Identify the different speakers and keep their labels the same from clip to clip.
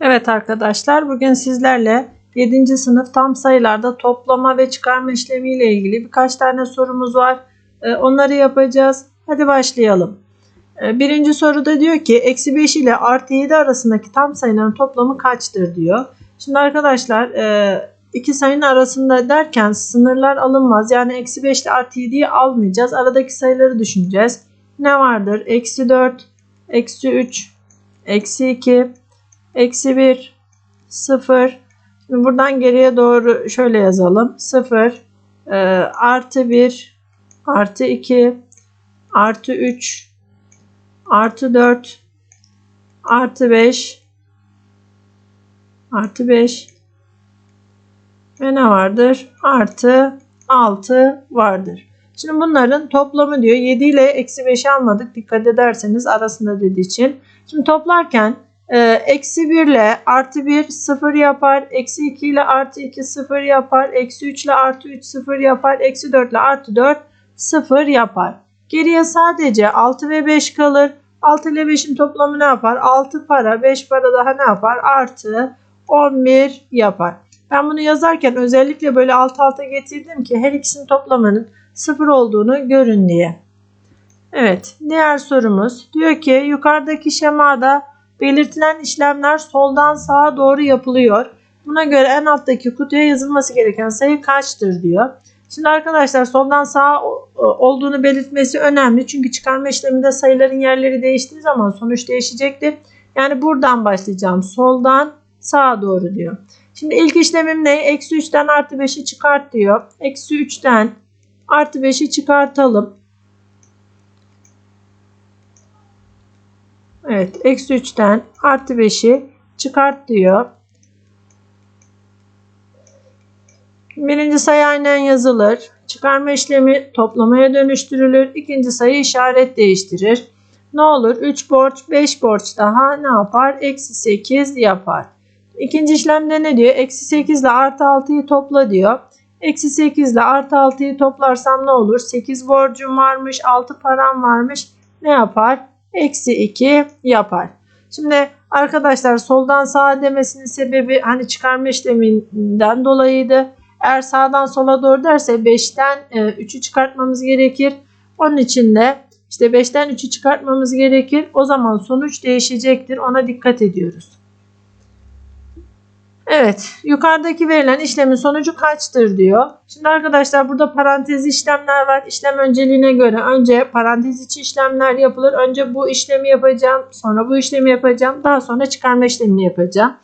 Speaker 1: Evet arkadaşlar bugün sizlerle 7. sınıf tam sayılarda toplama ve çıkarma işlemi ile ilgili birkaç tane sorumuz var. Ee, Onları yapacağız. Hadi başlayalım. Ee, Birinci soruda diyor ki eksi 5 ile artı 7 arasındaki tam sayıların toplamı kaçtır diyor. Şimdi arkadaşlar e, iki sayının arasında derken sınırlar alınmaz. Yani eksi 5 ile artı 7'yi almayacağız. Aradaki sayıları düşüneceğiz. Ne vardır? Eksi 4, eksi 3, eksi 2, Eksi 1, 0. Şimdi buradan geriye doğru şöyle yazalım. 0, e, artı 1, artı 2, artı 3, artı 4, artı 5, artı 5 ve ne vardır? Artı 6 vardır. Şimdi bunların toplamı diyor. 7 ile eksi 5'i almadık. Dikkat ederseniz arasında dediği için. Şimdi toplarken eksi 1 ile artı 1 0 yapar. Eksi 2 ile artı 2 0 yapar. Eksi 3 ile artı 3 0 yapar. Eksi 4 ile artı 4 0 yapar. Geriye sadece 6 ve 5 kalır. 6 ile 5'in toplamı ne yapar? 6 para 5 para daha ne yapar? Artı 11 yapar. Ben bunu yazarken özellikle böyle alt alta getirdim ki her ikisinin toplamının 0 olduğunu görün diye. Evet diğer sorumuz diyor ki yukarıdaki şemada Belirtilen işlemler soldan sağa doğru yapılıyor. Buna göre en alttaki kutuya yazılması gereken sayı kaçtır diyor. Şimdi arkadaşlar soldan sağa olduğunu belirtmesi önemli. Çünkü çıkarma işleminde sayıların yerleri değiştiği zaman sonuç değişecektir. Yani buradan başlayacağım. Soldan sağa doğru diyor. Şimdi ilk işlemim ne? Eksi 3'ten artı 5'i çıkart diyor. Eksi 3'ten artı 5'i çıkartalım. Evet. Eksi 3'ten artı 5'i çıkart diyor. Birinci sayı aynen yazılır. Çıkarma işlemi toplamaya dönüştürülür. İkinci sayı işaret değiştirir. Ne olur? 3 borç 5 borç daha ne yapar? Eksi 8 yapar. İkinci işlemde ne diyor? Eksi 8 ile artı 6'yı topla diyor. Eksi 8 ile artı 6'yı toplarsam ne olur? 8 borcum varmış, 6 param varmış. Ne yapar? Eksi 2 yapar. Şimdi arkadaşlar soldan sağa demesinin sebebi hani çıkarma işleminden dolayıydı. Eğer sağdan sola doğru derse 5'ten 3'ü e, çıkartmamız gerekir. Onun için de işte 5'ten 3'ü çıkartmamız gerekir. O zaman sonuç değişecektir. Ona dikkat ediyoruz. Evet, yukarıdaki verilen işlemin sonucu kaçtır diyor. Şimdi arkadaşlar burada parantez işlemler var. İşlem önceliğine göre önce parantez içi işlemler yapılır. Önce bu işlemi yapacağım, sonra bu işlemi yapacağım, daha sonra çıkarma işlemini yapacağım.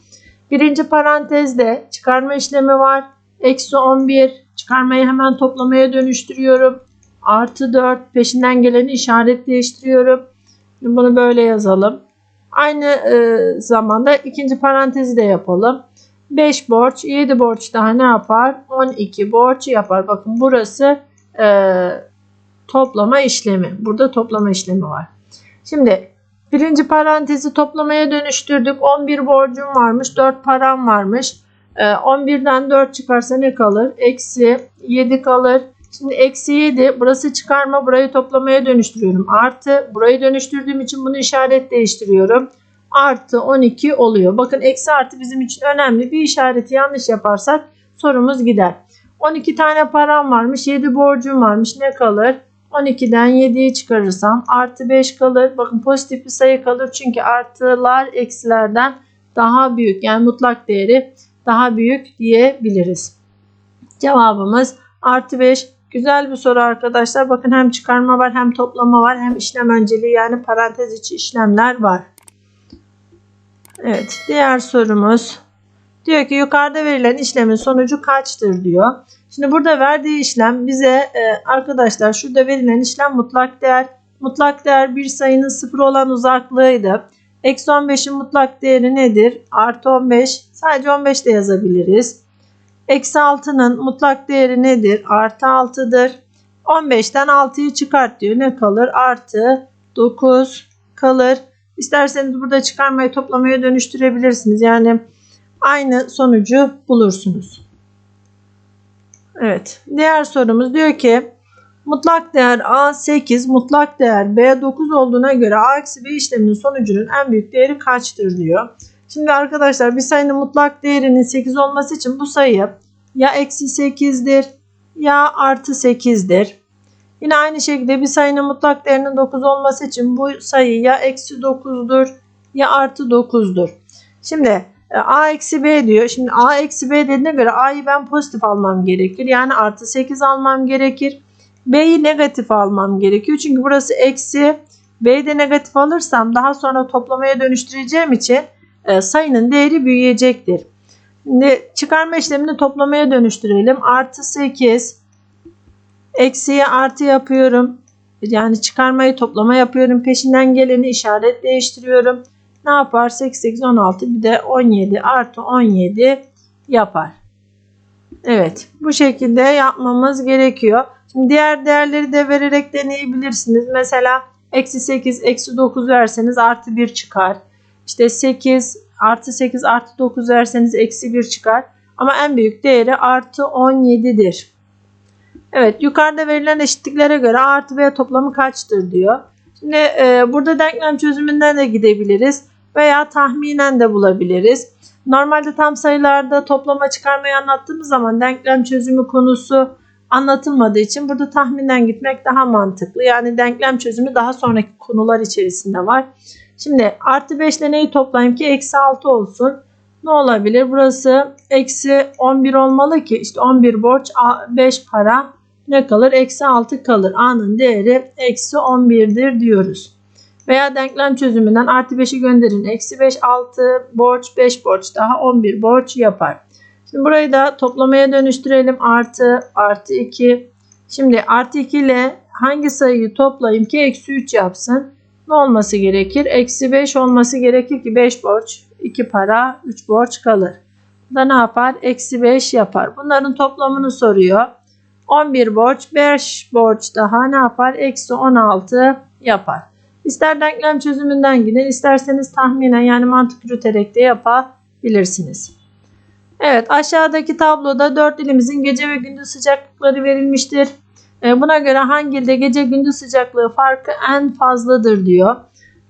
Speaker 1: Birinci parantezde çıkarma işlemi var. Eksi 11, çıkarmayı hemen toplamaya dönüştürüyorum. Artı 4, peşinden geleni işaret değiştiriyorum. Bunu böyle yazalım. Aynı e, zamanda ikinci parantezi de yapalım. 5 borç 7 borç daha ne yapar? 12 borç yapar. Bakın burası e, toplama işlemi. Burada toplama işlemi var. Şimdi birinci parantezi toplamaya dönüştürdük. 11 borcum varmış. 4 param varmış. E, 11'den 4 çıkarsa ne kalır? Eksi 7 kalır. Şimdi eksi 7 burası çıkarma burayı toplamaya dönüştürüyorum. Artı burayı dönüştürdüğüm için bunu işaret değiştiriyorum artı 12 oluyor. Bakın eksi artı bizim için önemli. Bir işareti yanlış yaparsak sorumuz gider. 12 tane param varmış. 7 borcum varmış. Ne kalır? 12'den 7'yi çıkarırsam artı 5 kalır. Bakın pozitif bir sayı kalır. Çünkü artılar eksilerden daha büyük. Yani mutlak değeri daha büyük diyebiliriz. Cevabımız artı 5. Güzel bir soru arkadaşlar. Bakın hem çıkarma var hem toplama var hem işlem önceliği yani parantez içi işlemler var. Evet diğer sorumuz. Diyor ki yukarıda verilen işlemin sonucu kaçtır diyor. Şimdi burada verdiği işlem bize e, arkadaşlar şurada verilen işlem mutlak değer. Mutlak değer bir sayının sıfır olan uzaklığıydı. Eksi 15'in mutlak değeri nedir? Artı 15. Sadece 15 de yazabiliriz. Eksi 6'nın mutlak değeri nedir? Artı 6'dır. 15'ten 6'yı çıkart diyor. Ne kalır? Artı 9 kalır. İsterseniz burada çıkarmayı toplamaya dönüştürebilirsiniz. Yani aynı sonucu bulursunuz. Evet. Diğer sorumuz diyor ki mutlak değer A 8, mutlak değer B 9 olduğuna göre A eksi B işleminin sonucunun en büyük değeri kaçtır diyor. Şimdi arkadaşlar bir sayının mutlak değerinin 8 olması için bu sayı ya eksi 8'dir ya artı 8'dir. Yine aynı şekilde bir sayının mutlak değerinin 9 olması için bu sayı ya eksi 9'dur ya artı 9'dur. Şimdi e, a eksi b diyor. Şimdi a eksi b dediğine göre a'yı ben pozitif almam gerekir. Yani artı 8 almam gerekir. b'yi negatif almam gerekiyor. Çünkü burası eksi. b'yi de negatif alırsam daha sonra toplamaya dönüştüreceğim için e, sayının değeri büyüyecektir. Şimdi çıkarma işlemini toplamaya dönüştürelim. Artı 8 eksiye artı yapıyorum. Yani çıkarmayı toplama yapıyorum. Peşinden geleni işaret değiştiriyorum. Ne yapar? 8, 8, 16 bir de 17 artı 17 yapar. Evet bu şekilde yapmamız gerekiyor. Şimdi diğer değerleri de vererek deneyebilirsiniz. Mesela eksi 8, eksi 9 verseniz artı 1 çıkar. İşte 8 artı 8 artı 9 verseniz eksi 1 çıkar. Ama en büyük değeri artı 17'dir. Evet yukarıda verilen eşitliklere göre A artı B toplamı kaçtır diyor. Şimdi e, burada denklem çözümünden de gidebiliriz veya tahminen de bulabiliriz. Normalde tam sayılarda toplama çıkarmayı anlattığımız zaman denklem çözümü konusu anlatılmadığı için burada tahminen gitmek daha mantıklı. Yani denklem çözümü daha sonraki konular içerisinde var. Şimdi artı 5 ile neyi toplayayım ki eksi 6 olsun. Ne olabilir? Burası eksi 11 olmalı ki işte 11 borç 5 para ne kalır? Eksi 6 kalır. A'nın değeri eksi 11'dir diyoruz. Veya denklem çözümünden artı 5'i gönderin. Eksi 5 6 borç 5 borç daha 11 borç yapar. Şimdi burayı da toplamaya dönüştürelim. Artı artı 2. Şimdi artı 2 ile hangi sayıyı toplayayım ki eksi 3 yapsın? Ne olması gerekir? Eksi 5 olması gerekir ki 5 borç 2 para 3 borç kalır. Bu da ne yapar? Eksi 5 yapar. Bunların toplamını soruyor. 11 borç 5 borç daha ne yapar? Eksi 16 yapar. İster denklem çözümünden gidin isterseniz tahminen yani mantık yürüterek de yapabilirsiniz. Evet aşağıdaki tabloda 4 ilimizin gece ve gündüz sıcaklıkları verilmiştir. E, buna göre hangi ilde gece gündüz sıcaklığı farkı en fazladır diyor.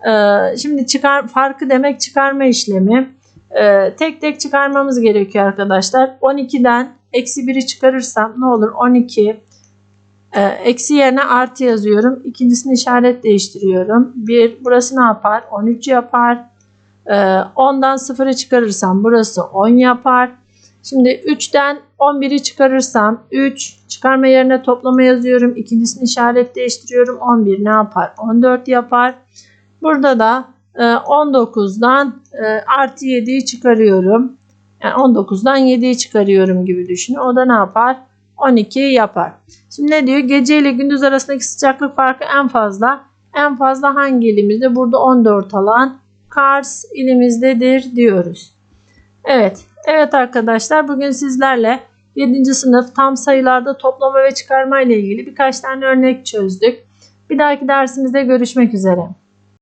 Speaker 1: E, şimdi çıkar farkı demek çıkarma işlemi. E, tek tek çıkarmamız gerekiyor arkadaşlar. 12'den eksi 1'i çıkarırsam ne olur? 12 eksi yerine artı yazıyorum. İkincisini işaret değiştiriyorum. 1 burası ne yapar? 13 yapar. 10'dan 0'ı çıkarırsam burası 10 yapar. Şimdi 3'ten 11'i çıkarırsam 3 çıkarma yerine toplama yazıyorum. İkincisini işaret değiştiriyorum. 11 ne yapar? 14 yapar. Burada da 19'dan e, e, artı 7'yi çıkarıyorum. Yani 19'dan 7'yi çıkarıyorum gibi düşünün. O da ne yapar? 12 yapar. Şimdi ne diyor? Gece ile gündüz arasındaki sıcaklık farkı en fazla. En fazla hangi ilimizde? Burada 14 alan Kars ilimizdedir diyoruz. Evet. Evet arkadaşlar bugün sizlerle 7. sınıf tam sayılarda toplama ve çıkarma ile ilgili birkaç tane örnek çözdük. Bir dahaki dersimizde görüşmek üzere.